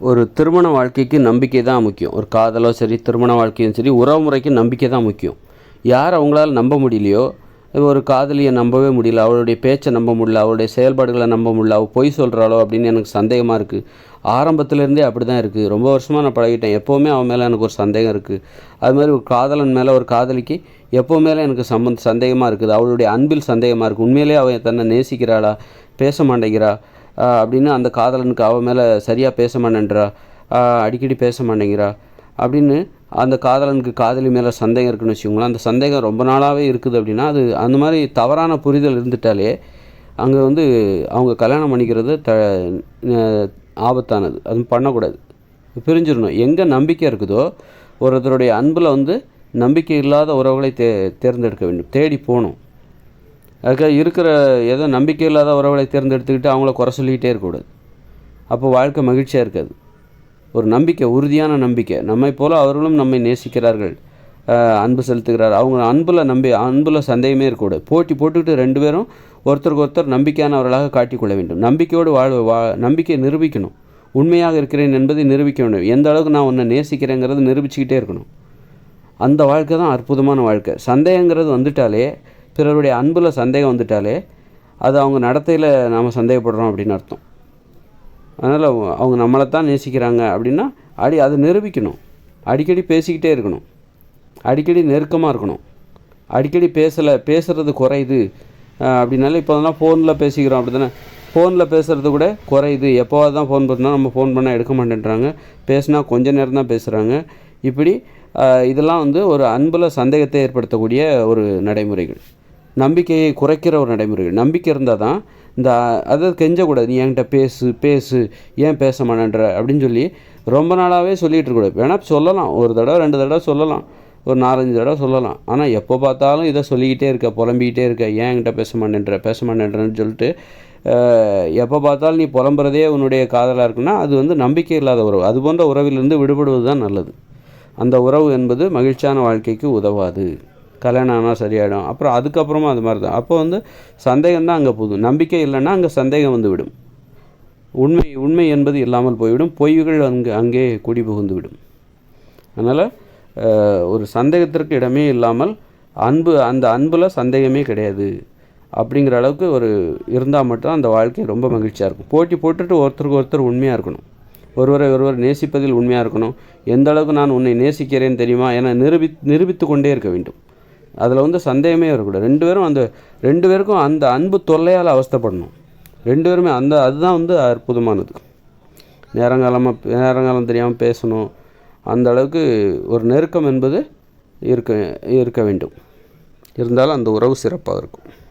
ஒரு திருமண வாழ்க்கைக்கு நம்பிக்கை தான் முக்கியம். ஒரு காதலோ சரி திருமண வாழ்க்கையும் சரி உறவு முறைக்கு நம்பிக்கை தான் முக்கியம். யார் அவங்களால நம்ப முடியலையோ ஒரு காதலியை நம்பவே முடியல அவளுடைய பேச்சை நம்ப முடியல அவளுடைய செயல்பாடுகளை நம்ப முடியல அவள் பொய் சொல்கிறாளோ அப்படின்னு எனக்கு சந்தேகமாக இருக்குது ஆரம்பத்துலேருந்தே அப்படி தான் இருக்குது ரொம்ப வருஷமாக நான் பழகிட்டேன். எப்போவுமே அவன் மேலே எனக்கு ஒரு சந்தேகம் இருக்குது அது மாதிரி ஒரு காதலன் மேலே ஒரு காதலிக்கு எப்போவுமே எனக்கு சம்பந்த சந்தேகமாக இருக்குது. அவளுடைய அன்பில் சந்தேகமாக இருக்குது உண்மையிலே அவன் தன்னை நேசிக்கிறாளா பேச மாட்டேங்கிறா அப்படின்னு அந்த காதலனுக்கு அவள் மேலே சரியாக பேச மாட்டேன்றா. அடிக்கடி பேச மாட்டேங்கிறா. அப்படின்னு அந்த காதலனுக்கு காதலி மேலே சந்தேகம் இருக்குன்னு வச்சுக்கோங்களேன். அந்த சந்தேகம் ரொம்ப நாளாகவே இருக்குது அப்படின்னா அது அந்த மாதிரி தவறான புரிதல் இருந்துட்டாலே அங்கே வந்து அவங்க கல்யாணம் பண்ணிக்கிறது த ஆபத்தானது. அது பண்ணக்கூடாது. பிரிஞ்சிடணும். எங்கே நம்பிக்கை இருக்குதோ ஒருத்தருடைய அன்பில் வந்து நம்பிக்கை இல்லாத உறவுகளை தே தேர்ந்தெடுக்க வேண்டும். தேடி போகணும். அதுக்காக இருக்கிற ஏதோ நம்பிக்கை இல்லாத உறவுகளை தேர்ந்தெடுத்துக்கிட்டு அவங்கள குறை சொல்லிக்கிட்டே இருக்கக்கூடாது அப்போ வாழ்க்கை மகிழ்ச்சியாக இருக்காது. ஒரு நம்பிக்கை உறுதியான நம்பிக்கை. நம்மை போல் அவர்களும் நம்மை நேசிக்கிறார்கள். அன்பு செலுத்துகிறார். அவங்க அன்பில் நம்பி அன்பில் சந்தேகமே இருக்கக்கூடாது. போட்டி போட்டுக்கிட்டு ரெண்டு பேரும் ஒருத்தருக்கு ஒருத்தர் நம்பிக்கையானவர்களாக காட்டிக்கொள்ள வேண்டும். நம்பிக்கையோடு வாழ் வா நம்பிக்கையை நிரூபிக்கணும். உண்மையாக இருக்கிறேன் என்பதை நிரூபிக்க வேண்டும். எந்த அளவுக்கு நான் உன்னை நேசிக்கிறேங்கிறத நிரூபிச்சுக்கிட்டே இருக்கணும். அந்த வாழ்க்கை தான் அற்புதமான வாழ்க்கை. சந்தேகங்கிறது வந்துட்டாலே பிறருடைய அன்பில் சந்தேகம் வந்துட்டாலே அது அவங்க நடத்தையில் நாம் சந்தேகப்படுறோம் அப்படின்னு அர்த்தம். அதனால் அவங்க நம்மளை தான் நேசிக்கிறாங்க அப்படின்னா அடி அதை நிரூபிக்கணும். அடிக்கடி பேசிக்கிட்டே இருக்கணும். அடிக்கடி நெருக்கமாக இருக்கணும். அடிக்கடி பேசலை பேசுகிறது குறையுது. அப்படின்னாலே அப்படின்னால இப்போ அதெல்லாம் ஃபோனில் பேசிக்கிறோம் அப்படி தானே ஃபோனில் பேசுகிறது கூட குறையுது. எப்போவாது தான் ஃபோன் பண்ணால் நம்ம ஃபோன் பண்ணால் எடுக்க மாட்டேன்றாங்க. பேசினா கொஞ்ச நேரம் தான் பேசுகிறாங்க இப்படி இதெல்லாம் வந்து ஒரு அன்பில் சந்தேகத்தை ஏற்படுத்தக்கூடிய ஒரு நடைமுறைகள். நம்பிக்கையை குறைக்கிற ஒரு நடைமுறைகள் நம்பிக்கை இருந்தால் தான் இந்த அதை கெஞ்சக்கூடாது. நீ என்கிட்ட பேசு பேசு ஏன் பேச மாட்டேன்ற அப்படின்னு சொல்லி ரொம்ப நாளாகவே சொல்லிகிட்டு இருக்கக்கூடாது வேணால் சொல்லலாம். ஒரு தடவை ரெண்டு தடவை சொல்லலாம். ஒரு நாலஞ்சு தடவை சொல்லலாம். ஆனால் எப்போ பார்த்தாலும் இதை சொல்லிக்கிட்டே இருக்க புலம்பிக்கிட்டே இருக்க ஏன் என்கிட்ட பேச மாட்டேன்ற பேச மாட்டேன்றன்னு சொல்லிட்டு எப்போ பார்த்தாலும் நீ புலம்புறதே உன்னுடைய காதலாக இருக்குன்னா அது வந்து நம்பிக்கை இல்லாத உறவு. அது போன்ற உறவிலிருந்து விடுபடுவது தான் நல்லது. அந்த உறவு என்பது மகிழ்ச்சியான வாழ்க்கைக்கு உதவாது. கல்யாணம் ஆனால் சரியாயிடும். அப்புறம் அதுக்கப்புறமா அது மாதிரி தான். அப்போ வந்து சந்தேகம் தான் அங்கே போதும் நம்பிக்கை இல்லைன்னா அங்கே சந்தேகம் வந்து விடும். உண்மை உண்மை என்பது இல்லாமல் போய்விடும். பொய்கள் அங்கே அங்கே குடி புகுந்து விடும். அதனால் ஒரு சந்தேகத்திற்கு இடமே இல்லாமல் அன்பு அந்த அன்பில் சந்தேகமே கிடையாது. அப்படிங்கிற அளவுக்கு ஒரு இருந்தால் மட்டும் அந்த வாழ்க்கை ரொம்ப மகிழ்ச்சியாக இருக்கும். போட்டி போட்டுட்டு ஒருத்தருக்கு ஒருத்தர் உண்மையாக இருக்கணும். ஒருவரை ஒருவர் நேசிப்பதில் உண்மையாக இருக்கணும். எந்த அளவுக்கு நான் உன்னை நேசிக்கிறேன் தெரியுமா? என நிரூபி நிரூபித்து கொண்டே இருக்க வேண்டும். அதில் வந்து சந்தேகமே வரக்கூடாது. ரெண்டு பேரும் அந்த ரெண்டு பேருக்கும் அந்த அன்பு தொல்லையால் அவஸ்தைப்படணும். ரெண்டு பேருமே அந்த அதுதான் வந்து அற்புதமானது. நேரங்காலமாக நேரங்காலம் தெரியாமல் பேசணும். அந்த அளவுக்கு ஒரு நெருக்கம் என்பது இருக்க இருக்க வேண்டும். இருந்தாலும் அந்த உறவு சிறப்பாக இருக்கும்.